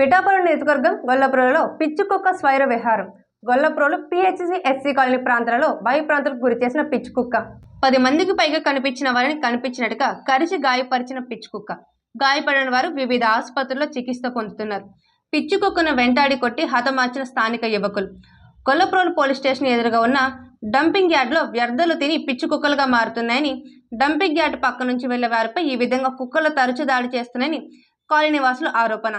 పిఠాపురం నియోజకవర్గం గొల్లపురంలో పిచ్చుకుక్క స్వైర విహారం. గొల్లపురంలో PHC SC colony ప్రాంతాలలో భయప్రాంతాలకు గురి చేసిన పిచ్చుకుక్క. పది మందికి పైగా కనిపించిన వారిని కనిపించినట్టుగా కరిచి గాయపరిచిన పిచ్చుకుక్క. గాయపడిన వారు వివిధ ఆసుపత్రుల్లో చికిత్స పొందుతున్నారు. పిచ్చుకుక్కను వెంటాడి కొట్టి హతమార్చిన స్థానిక యువకులు. గొల్లప్రోలు పోలీస్ స్టేషన్ ఎదురుగా ఉన్న డంపింగ్ యార్డ్లో వ్యర్థాలు తిని పిచ్చి కుక్కలుగా మారుతున్నాయని డంపింగ్ యార్డ్ పక్క నుంచి వెళ్ళే వారిపై ఈ విధంగా కుక్కలు తరచు దాడి చేస్తున్నాయని కాలనీ వాసుల ఆరోపణ.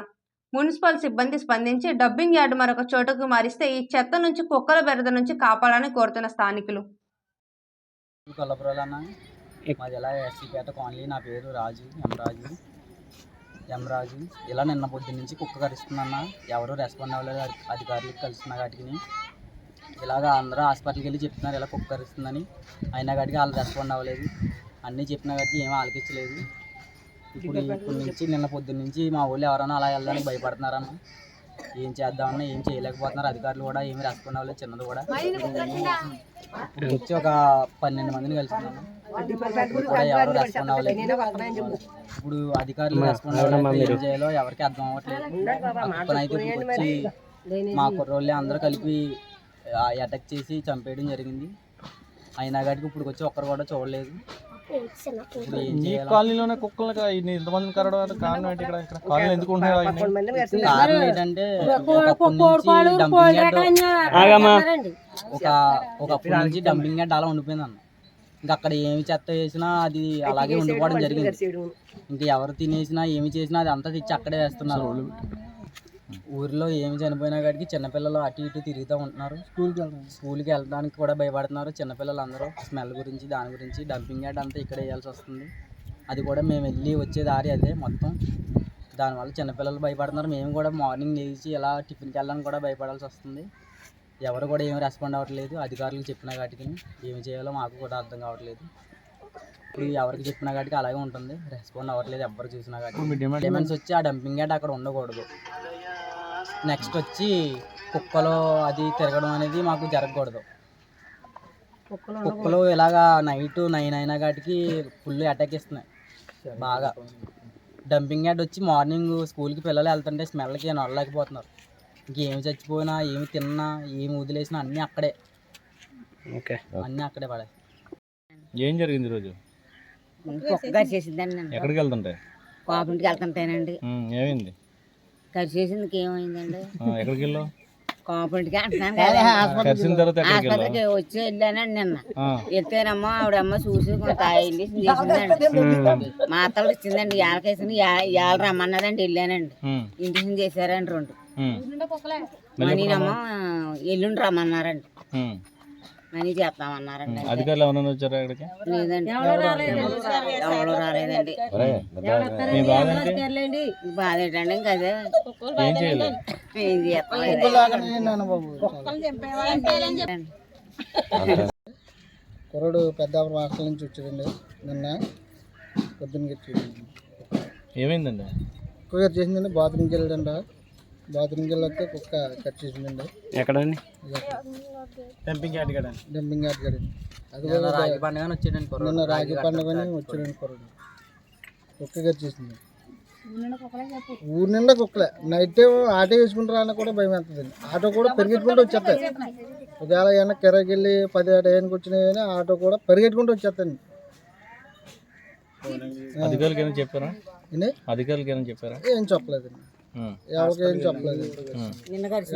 మున్సిపల్ సిబ్బంది స్పందించి డబ్బింగ్ యార్డు మరొక చోటుకు మారిస్తే ఈ చెత్త నుంచి కుక్కల బెరద నుంచి కాపాడాలని కోరుతున్న స్థానికులు. మాది ఇలా ఎస్సీపేట కాలనీ నా పేరు రాజు ఎం రాజు ఇలా నిన్న పొద్దు నుంచి కుక్క కరుస్తుందన్న ఎవరు రెస్పాండ్ అవ్వలేదు అధికారులకు కలుస్తున్న వాటికి ఇలాగ అందరూ హాస్పిటల్కి వెళ్ళి చెప్తున్నారు ఇలా కుక్క కరుస్తుందని. అయినా కాటికి వాళ్ళు రెస్పాండ్ అవ్వలేదు. అన్నీ చెప్పిన కాటికి ఏమీ ఆలకించలేదు. ఇప్పుడు ఇప్పుడు నుంచి నిన్న పొద్దు నుంచి మా ఊళ్ళో ఎవరైనా అలా వెళ్ళడానికి భయపడుతున్నారన్న. ఏం చేద్దామన్నా ఏం చేయలేకపోతున్నారు. అధికారులు కూడా ఏమి రెస్పాండ్ అవ్వలేదు చిన్నది కూడా. ఇప్పుడు వచ్చి ఒక పన్నెండు మందిని కలిసిందన్న కూడా ఎవరు రెస్పాండ్ అవ్వలేదు. ఇప్పుడు అధికారులు రెస్పాండ్ అవ్వలేదు. ఏం చేయాలో ఎవరికి అర్థం అవ్వట్లేదు. ఇప్పుడు వచ్చి మా కుర్రోళ్ళే అందరూ కలిపి అటాక్ చేసి చంపేయడం జరిగింది. అయినా కాడికి ఇప్పుడు వచ్చి ఒక్కరు కూడా చూడలేదు. చేయాలో కాలనీలోనే కుక్కలు ఇంతమందిని కరవడానికి కారణం ఏంటి ఇక్కడ? ఇక్కడ కాలనీలో ఎందుకు ఉంటున్నాయి ఒక ఒకప్పటి నుంచి డంపింగ్ యార్డ్ అలా ఉండిపోయింది అన్న ఇంకా అక్కడ ఏమి చెత్త వేసినా అది అలాగే ఉండిపోవడం జరిగింది. ఇంకా ఎవరు తినేసినా ఏమి చేసినా అది అంతా తెచ్చి అక్కడే వేస్తున్నారు. ఊరిలో ఏమి చనిపోయినా కాడికి చిన్నపిల్లలు అటు ఇటు తిరుగుతూ ఉంటున్నారు. స్కూల్కి స్కూల్కి వెళ్ళడానికి కూడా భయపడుతున్నారు చిన్నపిల్లలు అందరూ స్మెల్ గురించి దాని గురించి డంపింగ్ యార్డ్ అంతా ఇక్కడ వేయాల్సి వస్తుంది. అది కూడా మేము వెళ్ళి వచ్చే దారి అదే మొత్తం. దానివల్ల చిన్నపిల్లలు భయపడుతున్నారు. మేము కూడా మార్నింగ్ లేచి ఇలా టిఫిన్కి వెళ్ళడానికి కూడా భయపడాల్సి వస్తుంది. ఎవరు కూడా ఏమి రెస్పాండ్ అవ్వట్లేదు. అధికారులకు చెప్పిన కాటికి ఏమి చేయాలో మాకు కూడా అర్థం కావట్లేదు. ఇప్పుడు ఎవరికి చెప్పిన కాటికి అలాగే ఉంటుంది. రెస్పాండ్ అవ్వట్లేదు. ఎవరు చూసినా కాటికి డిమాండ్ డిమాండ్స్ వచ్చి ఆ డంపింగ్ యార్డ్ అక్కడ ఉండకూడదు. నెక్స్ట్ వచ్చి కుక్కలు అది తిరగడం అనేది మాకు జరగకూడదు. కుక్కలు ఇలాగా నైట్ నైన్ అయినా కాటికి ఫుల్ అటాక్ ఇస్తున్నాయి. బాగా. డంపింగ్ యార్డ్ వచ్చి మార్నింగ్ స్కూల్కి పిల్లలు వెళ్తుంటే స్మెల్కి నడలేకపోతున్నారు ఇంకేమి చచ్చిపోయినా ఏమి తిన్నా ఏమి వదిలేసినా అన్నీ అక్కడే. ఓకే. అన్నీ అక్కడే పడాయి. ఏం జరిగింది ఈరోజు కుక్క నన్ను ఎక్కడికి వెళ్తుంటే? కోపంటికి వెళ్తుంటానండి. ఉమ్, ఏమైంది కరిచేసిందికి ఏమైందండి? ఎక్కడికి వెళ్ళావు? అంటున్నాను కదా కలిసిన తర్వాత ఎక్కడికి వెళ్ళావు? ఆసుపత్రికి వచ్చి వెళ్ళానండి నిన్న. వెళ్తేనమ్మో ఆవిడమ్మ చూసి కొంత ఇంజక్షన్ చేసిందండి. మాత్రలు ఇచ్చిందండి ఏళ్ళకేసింది ఏళ్ళ రమ్మన్నదండి వెళ్ళానండి. ఉమ్, ఇంజక్షన్ చేశారండి రెండు. ఉమ్, మనీనమ్మో ఎల్లుండి రమ్మన్నారండి. ఉమ్. మనీ చేస్తామన్నారండి అధికారులు ఎవరైనా వచ్చారా ఇక్కడికి? లేదండి ఎవరు రాలేదండి. మీ బాధ ఏంటి? బాధ ఏంటండి? ఇంకా అదే. ఏం చేయాలి ఏం చేస్తాం? కుర్రోడు పెద్దాపురం హాస్టల్ నుంచి వచ్చాడండి. నిన్న పొద్దున్న వచ్చాడండి. ఏమైందండి? కట్ చేసిందండి బాత్రూమ్కి వెళ్ళాడంట. బాత్రూమ్కి వెళ్ళొస్తే కుక్క కట్ చేసిందండి. ఎక్కడండి? డంపింగ్ యార్డ్ కడండి అది ఇలా కూడా రాగి పండుగని వచ్చాడండి. నిన్న రాగి పండుగని వచ్చాడండి కుర్రోడు. కుక్క కట్ చేసింది. ఊరి నిండా కుక్కలే నైట్ ఆటో వేసుకుంటారా అన్న కూడా భయం వేస్తుందండి ఆటో కూడా పరిగెట్టుకుంటూ వచ్చేస్తాయి. ఒకవేళ ఏమైనా కిరాకి వెళ్ళి పది టైంకి వచ్చినాయి కానీ ఆటో కూడా పరిగెట్టుకుంటూ వచ్చేస్తాయండి. అధికారులకి ఏమైనా చెప్పారా? ఏంటి? అధికారులకి ఏమైనా చెప్పారా? ఏం చెప్పలేదండి. ఎవరికి ఏం చెప్పలేదు.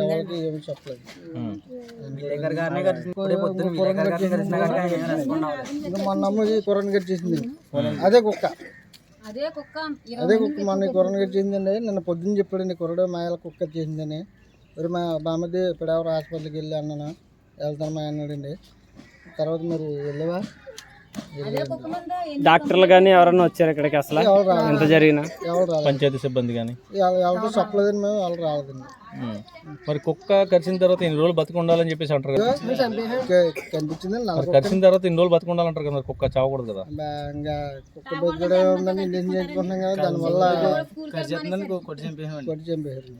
ఎవరికి ఏమి చెప్పలేదు. మొన్న అమ్మది కొరన్ గట్టి చేసింది. అదే కుక్క. అదే కుక్క. మొన్న కొరన్ గట్టి చేసిందండి. నిన్న పొద్దున్న చెప్పాడండి కుర్రడు మా ఇలా కుక్క చేసిందని. మరి మా బామ్మది ఇప్పుడు ఎవరు హాస్పిటల్కి వెళ్ళి అన్నాను? వెళ్తాను మా అన్నాడండి. తర్వాత మరి వెళ్ళవా? డాక్టర్లు కానీ ఎవరైనా వచ్చారు ఇక్కడికి అసలు? ఎంత జరిగినా? పంచాయతీ సిబ్బంది కానీ ఎవరితో మేము రాలేదండి. మరి కుక్క కరిచిన తర్వాత ఇన్ని రోజులు బతికి ఉండాలని చెప్పేసి అంటారు కదా. మరి కరిచిన తర్వాత ఇన్ని రోజులు బతికి ఉండాలంటారు కదా మరి కుక్క చావకూడదు కదా. ఇంకా కుక్క బతికడే ఉందని ఇంజక్షన్ చేసుకుంటున్నాం కదా దానివల్ల ఖర్చు చేస్తుందని కొట్టి చంపేసామండి కొట్టి చంపేశారు.